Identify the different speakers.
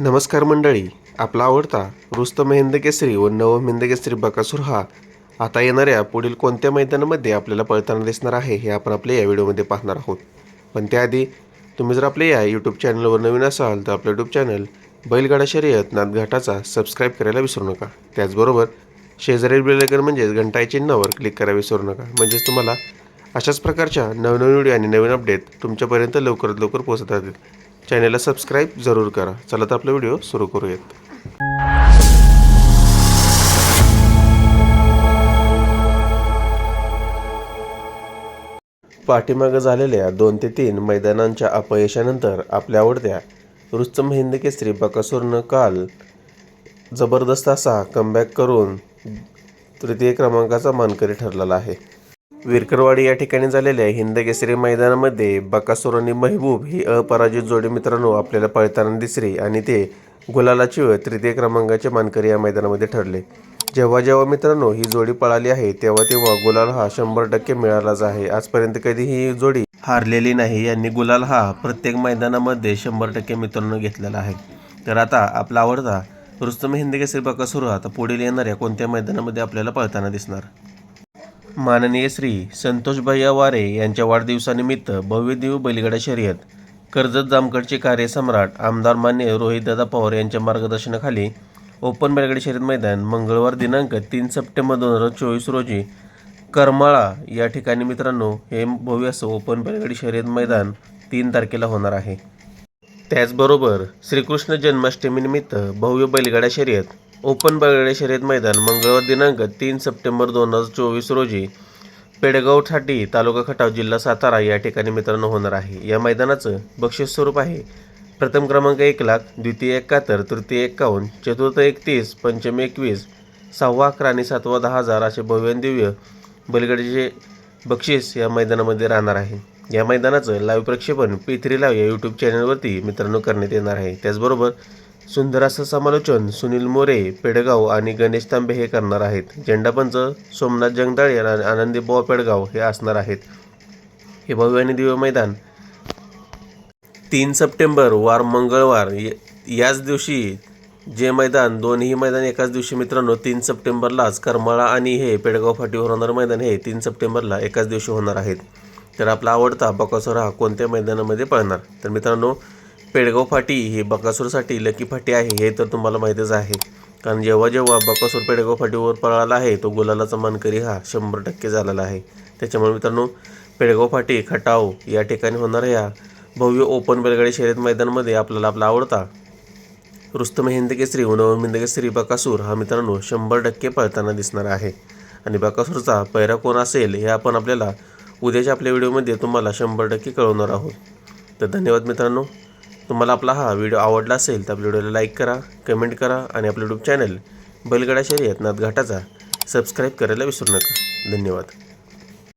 Speaker 1: नमस्कार मंडळी आपला आवडता रुस्तम हिंदकेसरी व नवम हिंदकेसरी बकासूर हा आता येणाऱ्या पुढील कोणत्या मैदानामध्ये आपल्याला पळताना दिसणार आहे हे आपण आपल्या या व्हिडिओमध्ये पाहणार आहोत. पण त्याआधी तुम्ही जर आपल्या या यूट्यूब चॅनलवर नवीन असाल तर आपलं यूट्यूब चॅनल बैलगाडा शर्यत नादघाटाचा सबस्क्राईब करायला विसरू नका. त्याचबरोबर शेजारील बेलगर म्हणजेच घंटाई चिन्हावर क्लिक करायला विसरू नका. म्हणजेच तुम्हाला अशाच प्रकारच्या नवनवीन व्हिडिओ आणि नवीन अपडेट तुमच्यापर्यंत लवकरात लवकर पोहोचत राहतील. चॅनेलला सबस्क्राईब जरूर करा. चला तर आपला व्हिडिओ सुरू करूयात. पाठीमागं झालेल्या दोन ते तीन मैदानांच्या अपयशानंतर आपल्या आवडत्या रुस्तम हिंद केसरी बकासूरनं काल जबरदस्त असा कमबॅक करून तृतीय क्रमांकाचा मानकरी ठरलेला आहे. विरकरवाडी या ठिकाणी झालेल्या हिंदकेसरी मैदानामध्ये बकासूर आणि महबूब ही अपराजित जोडी मित्रांनो आपल्याला पळताना दिसली आणि ते गुलालाची व तृतीय क्रमांकाचे मानकरी या मैदानामध्ये ठरले. जेव्हा जेव्हा मित्रांनो ही जोडी पळाली आहे तेव्हा तेव्हा गुलाल हा शंभर टक्के मिळालाच आहे. आजपर्यंत कधी ही जोडी हारलेली नाही यांनी गुलाल हा प्रत्येक मैदानामध्ये शंभर टक्के मित्रांनो घेतलेला आहे. तर आता आपला आवडता रुस्तम हिंदकेसरी बकासूर आता पुढील येणाऱ्या कोणत्या मैदानामध्ये आपल्याला पळताना दिसणार? माननीय श्री संतोष भैया वारे यांच्या वाढदिवसानिमित्त भव्यदेव बैलगाडा शर्यत कर्जत जामकडचे कार्यसम्राट आमदार मान्य रोहितदादा पवार यांच्या मार्गदर्शनाखाली ओपन बैलगाडी शर्यत मैदान मंगळवार दिनांक तीन सप्टेंबर दोन हजार चोवीस रोजी करमाळा या ठिकाणी मित्रांनो हे भव्य असं ओपन बैलगाडी शर्यत मैदान तीन तारखेला होणार आहे. त्याचबरोबर श्रीकृष्ण जन्माष्टमीनिमित्त भव्य बैलगाडा शर्यत ओपन बैलगाड्या शर्यत मैदान मंगळवार दिनांक तीन सप्टेंबर दोन हजार चोवीस रोजी पेडगावठाटी तालुका खटाव जिल्हा सातारा या ठिकाणी मित्रांनो होणार आहे. या मैदानाचं बक्षीस स्वरूप आहे. प्रथम क्रमांक एक लाख द्वितीय एकाहत्तर तृतीय एक्कावन्न चतुर्थ एकतीस पंचमी एकवीस सहावा अकरा आणि सातवा दहा हजार असे भव्य बलगडीचे दिव्य बक्षीस या मैदानामध्ये राहणार आहे. या मैदानाचं लाईव्ह प्रक्षेपण पी थ्री लाईव्ह या यूट्यूब चॅनलवरती मित्रांनो करण्यात येणार आहे. त्याचबरोबर सुंदर असं समालोचन सुनील मोरे पेडगाव आणि गणेश तांबे हे करणार आहेत. झेंडापंच सोमनाथ जगदाळे आणि आनंदी बुवा पेडगाव हे असणार आहेत. हे भव्य आणि दिव्य मैदान. तीन सप्टेंबर वार मंगळवार. याच दिवशी जे मैदान दोन्ही मैदान एकाच दिवशी मित्रांनो तीन सप्टेंबरलाच करमाळा आणि हे पेडगाव फाटीवर होणारं मैदान हे तीन सप्टेंबरला एकाच दिवशी होणार आहेत. तर आपला आवडता बकासोरा हा कोणत्या मैदानामध्ये पळणार? तर मित्रांनो पेडगाव फाटी ही बकासूरसाठी लकी फाटी आहे हे तर तुम्हाला माहीतच आहे. कारण जेव्हा जेव्हा बकासूर पेडगाव फाटीवर पळाला आहे तो गुलालाचा मानकरी हा शंभर टक्के झालेला आहे. त्याच्यामुळे मित्रांनो पेडगाव फाटी खटाव या ठिकाणी होणाऱ्या या भव्य ओपन बैलगाडी शर्यत मैदानामध्ये आपल्याला आपला आवडता रुस्तम हिंद केसरी व नवम हिंद केसरी बकासूर हा मित्रांनो शंभर टक्के पळताना दिसणार आहे. आणि बकासूरचा पैरा कोण असेल हे आपण आपल्याला उद्याच्या आपल्या व्हिडिओमध्ये तुम्हाला शंभर टक्के कळवणार आहोत. तर धन्यवाद मित्रांनो. तुम्हाला आपला हा व्हिडिओ आवडला असेल तर आपल्या व्हिडिओला लाईक करा कमेंट करा आणि आपलं यूट्यूब चॅनल बैलगडा शर्यत नाथ घाटाचा सबस्क्राईब करायला विसरू नका. धन्यवाद.